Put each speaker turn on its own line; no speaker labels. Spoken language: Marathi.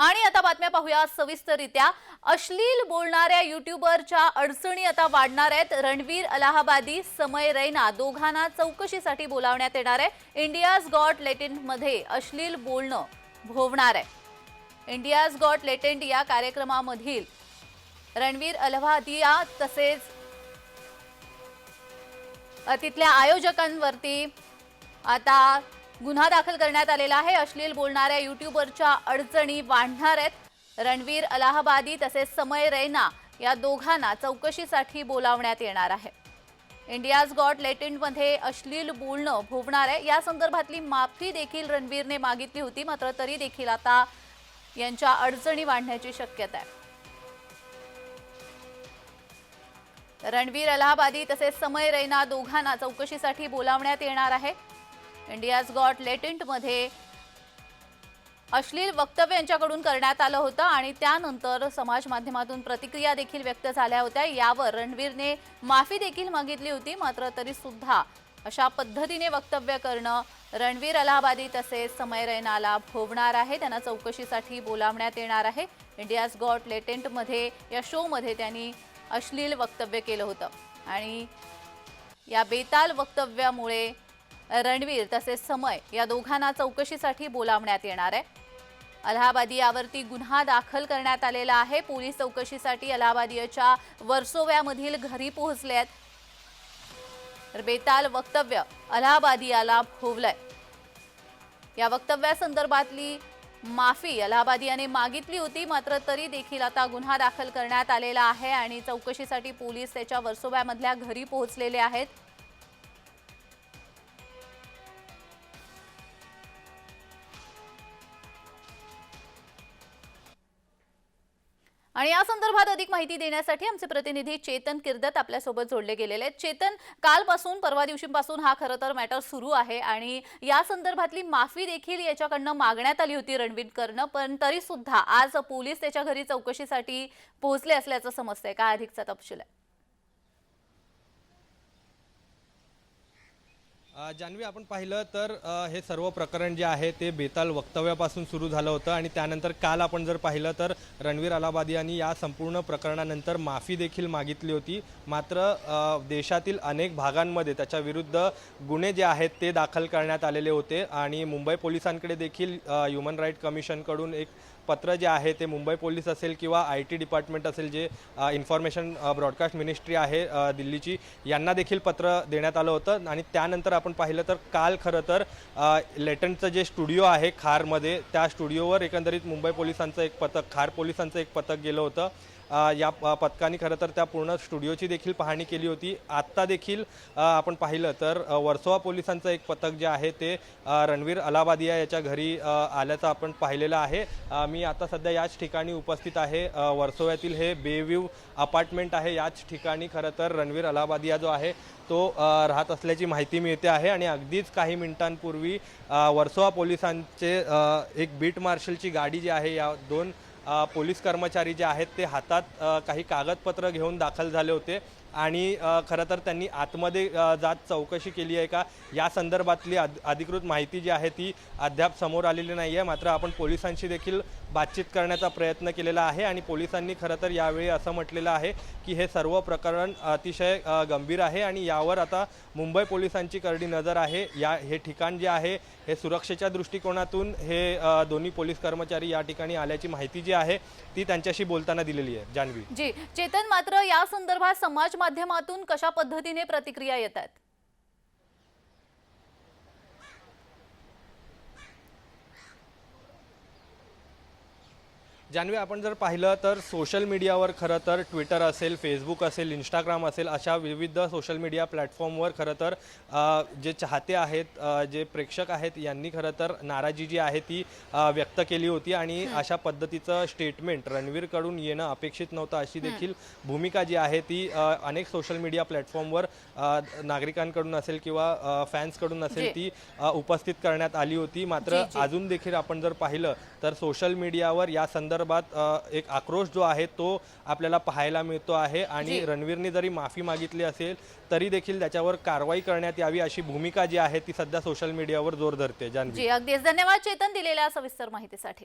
आणि आता बातम्या पाहूया सविस्तररित्या. अश्लील बोलणाऱ्या युट्यूबरच्या अडचणी आता वाढणार आहेत. रणवीर अलाहाबादी समय रैना दोघांना चौकशीसाठी बोलावण्यात येणार आहे. इंडियाज गॉट लेटेंटमध्ये अश्लील बोलणं भोवणार आहे. इंडियाज गॉट लेटेंट या कार्यक्रमामधील रणवीर अलहादिया तसेच तिथल्या आयोजकांवरती आता गुन्हा दाखल करण्यात आलेला आहे. अश्लील बोलणाऱ्या युट्यूबरच्या अडचणी वाढणार आहेत. रणवीर अलाहाबादी तसेच समय रैना या दोघांना चौकशीसाठी बोलावण्यात येणार आहे. इंडियाज गॉट लेटेंटमध्ये अश्लील बोलणं भोवणार आहे. या संदर्भातली माफी देखील रणवीरने मागितली होती. मात्र तरी देखील आता यांच्या अडचणी वाढण्याची शक्यता आहे. रणवीर अलाहाबादी तसेच समय रैना दोघांना चौकशीसाठी बोलावण्यात येणार आहे. इंडियाज गॉट लेटेंटमध्ये अश्लील वक्तव्य यांच्याकडून करण्यात आलं होतं आणि त्यानंतर समाज माध्यमातून प्रतिक्रिया देखील व्यक्त झाल्या होत्या. यावर रणवीरने माफी देखील मागितली होती मात्र तरी सुद्धा अशा पद्धतीने वक्तव्य करणं रणवीर अलाहाबादी तसेच समय रैनाला भोवणार आहे. त्यांना चौकशीसाठी बोलावण्यात येणार आहे. इंडियाज गॉट लेटेंटमध्ये या शोमध्ये त्यांनी अश्लील वक्तव्य केलं होतं. आणि या बेताल वक्तव्यामुळे रणवीर तसेच समय या दोघांना चौकशीसाठी बोलावण्यात येणार आहे. अलाहाबादी यावरती गुन्हा दाखल करण्यात आलेला आहे. पोलीस चौकशीसाठी अलाहाबादीच्या वर्सोव्यामधील घरी पोहोचले आहेत. तर बेताल वक्तव्य अलाहाबादियाला भोवलंय. या वक्तव्यासंदर्भातली माफी अलाहाबादियाने मागितली होती मात्र तरी देखील आता गुन्हा दाखल करण्यात आलेला आहे आणि चौकशीसाठी पोलीस त्याच्या वर्सोव्यामधल्या घरी पोहोचलेले आहेत. आणि या संदर्भात अधिक माहिती देण्यासाठी आमचे प्रतिनिधी चेतन किर्दत आपल्यासोबत जोडले गेलेले आहेत. चेतन कालपासून परवा दिवशीपासून हा खरं तर मॅटर सुरू आहे आणि या संदर्भातली माफी देखील याच्याकडनं मागण्यात आली होती रणवीरकडनं पण तरी सुद्धा आज पोलीस त्याच्या घरी चौकशीसाठी पोहोचले असल्याचं समजतंय. काय अधिकचा तपशील आहे?
जान्हवी आपण पाहिलं तर हे सर्व प्रकरण जे आहे ते बेताल वक्तव्यापासून सुरू झालं होतं आणि त्यानंतर काल आपण जर पाहिलं तर रणवीर अलाहाबादी यांनी या संपूर्ण प्रकरणानंतर माफी देखील मागितली होती. मात्र देशातील अनेक भागांमध्ये त्याच्या विरुद्ध गुन्हे जे आहेत ते दाखल करण्यात आलेले होते आणि मुंबई पोलिसांकडे देखील ह्युमन राईट कमिशनकडून एक पत्र जे आहे ते मुंबई पोलीस असेल किंवा आय टी डिपार्टमेंट असेल जे इन्फॉर्मेशन ब्रॉडकास्ट मिनिस्ट्री आहे दिल्लीची यांना देखील पत्र देण्यात आलं होतं. आणि त्यानंतर आपण पाहिलं तर काल खरं तर लेटनचं जे स्टुडिओ आहे खारमध्ये त्या स्टुडिओवर एकंदरीत मुंबई पोलिसांचं एक पथक खार पोलिसांचं एक पथक गेलं होतं. या प- पथकाने खरं तर त्या पूर्ण स्टुडिओची देखील पाहणी केली होती. आत्ता देखील आपण पाहिलं तर वर्सोवा पोलिसांचं एक पथक जे आहे ते रणवीर अलाहाबादिया याच्या घरी आल्याचं आपण पाहिलेलं आहे. मी आता सध्या याच ठिकाणी उपस्थित आहे. वर्सोव्यातील हे बेव्ह्यू अपार्टमेंट आहे. याच ठिकाणी खरं तर रणवीर अलाहाबादिया जो आहे तो राहत असल्याची माहिती मिळते आहे. आणि अगदीच काही मिनिटांपूर्वी वर्सोवा पोलिसांचे एक बीट मार्शलची गाडी जी आहे या दोन पोलीस कर्मचारी जे आहेत ते हातात काही कागदपत्र घेऊन दाखल झाले होते आणि खरं तर त्यांनी आतमध्ये जात चौकशी केली आहे का? या संदर्भातली अधिकृत माहिती जी आहे ती अद्याप समोर आलेली नाही आहे मात्र आपण पोलिसांशी देखील बातचीत करण्याचा प्रयत्न केलेला आहे आणि पोलिसांनी खरं तर यावेळी असं म्हटलेलं आहे की हे सर्व प्रकरण अतिशय गंभीर आहे आणि यावर आता मुंबई पोलिसांची करडी नजर आहे. या हे ठिकाण जे आहे हे सुरक्षेच्या दृष्टिकोनातून हे दोन्ही पोलीस कर्मचारी या ठिकाणी आल्याची माहिती जी आहे ती त्यांच्याशी बोलताना दिलेली आहे. जान्हवी
जी चेतन मात्र या संदर्भात समाज माध्यमातून कशा पद्धतीने प्रतिक्रिया येत
जान्हवी आपण जर पाहिलं तर सोशल मीडियावर खरं तर ट्विटर असेल फेसबुक असेल इंस्टाग्राम असेल अशा विविध सोशल मीडिया प्लॅटफॉर्मवर खरं तर जे चाहते आहेत जे प्रेक्षक आहेत यांनी खरं तर नाराजी जी आहे ती व्यक्त केली होती आणि अशा पद्धतीचं स्टेटमेंट रणवीरकडून येणं अपेक्षित नव्हतं अशी देखील भूमिका जी आहे ती अनेक सोशल मीडिया प्लॅटफॉर्मवर नागरिकांकडून असेल किंवा फॅन्सकडून. असेल ती उपस्थित करण्यात आली होती मात्र. अजून देखील आपण जर पाहिलं तर सोशल मीडियावर या संदर्भात अ, एक आक्रोश जो आहे तो आपल्याला पाहायला मिळतो आहे आणि. रणवीरने जरी माफी मागितली असेल तरी देखील त्याच्यावर कारवाई करण्यात यावी अशी भूमिका जी आहे ती सध्या सोशल मीडियावर जोर धरते. जान्हवी
जी अगदीच. धन्यवाद चेतन दिलेल्या सविस्तर माहितीसाठी.